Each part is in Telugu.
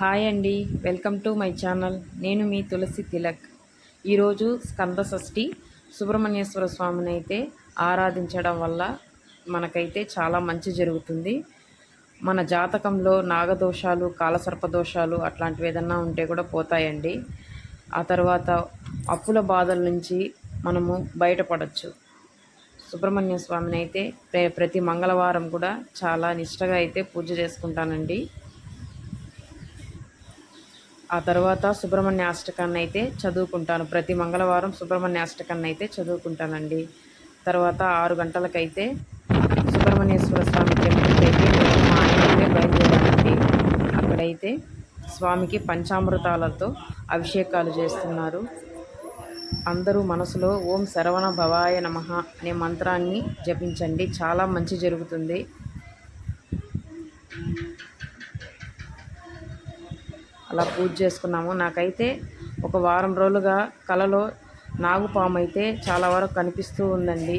హాయ్ అండి వెల్కమ్ టు మై ఛానల్. నేను మీ తులసి తిలక్. ఈరోజు స్కంద షష్ఠి సుబ్రహ్మణ్యేశ్వర స్వామిని అయితే ఆరాధించడం వల్ల మనకైతే చాలా మంచి జరుగుతుంది. మన జాతకంలో నాగదోషాలు కాలసర్ప దోషాలు అట్లాంటివి ఏదన్నా ఉంటే కూడా పోతాయండి. ఆ తర్వాత అప్పుల బాధల నుంచి మనము బయటపడచ్చు. సుబ్రహ్మణ్య స్వామిని అయితే ప్రతి మంగళవారం కూడా చాలా నిష్టగా అయితే పూజ చేసుకుంటానండి. ఆ తర్వాత సుబ్రహ్మణ్య అష్టకాన్ని అయితే చదువుకుంటాను. ప్రతి మంగళవారం సుబ్రహ్మణ్య అష్టకాన్ని అయితే చదువుకుంటానండి. తర్వాత ఆరు గంటలకైతే సుబ్రహ్మణ్యేశ్వర స్వామి టెంపుల్కి అయితే మా బయలుదేరానండి అక్కడైతే స్వామికి పంచామృతాలతో అభిషేకాలు చేస్తున్నారు. అందరూ మనసులో ఓం శరవణ భవాయ నమః అనే మంత్రాన్ని జపించండి. చాలా మంచి జరుగుతుంది. అలా పూజ చేసుకున్నాము. నాకైతే ఒక వారం రోజులుగా కలలో నాగుపాము అయితే చాలా వరకు కనిపిస్తూ ఉందండి.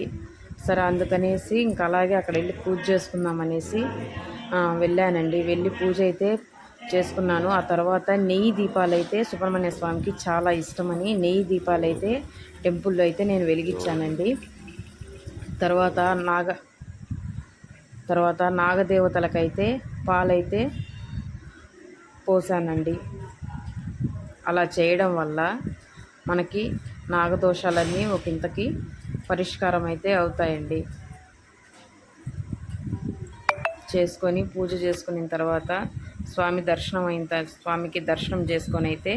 సరే అందుకనేసి ఇంకా అలాగే అక్కడ వెళ్ళి పూజ చేసుకుందామనేసి వెళ్ళానండి. వెళ్ళి పూజ అయితే చేసుకున్నాను. ఆ తర్వాత నెయ్యి దీపాలు అయితే సుబ్రహ్మణ్య స్వామికి చాలా ఇష్టమని నెయ్యి దీపాలు అయితే టెంపుల్లో అయితే నేను వెలిగించానండి. తర్వాత నాగ తర్వాత నాగదేవతలకైతే పాలైతే పోసానండి. అలా చేయడం వల్ల మనకి నాగదోషాలన్నీ ఒక ఇంతకి పరిష్కారం అయితే అవుతాయండి. చేసుకొని పూజ చేసుకున్న తర్వాత స్వామి దర్శనం అయిన తర్వాత స్వామికి దర్శనం చేసుకొని అయితే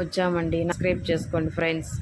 వచ్చామండి. సబ్స్క్రైబ్ చేసుకోండి ఫ్రెండ్స్.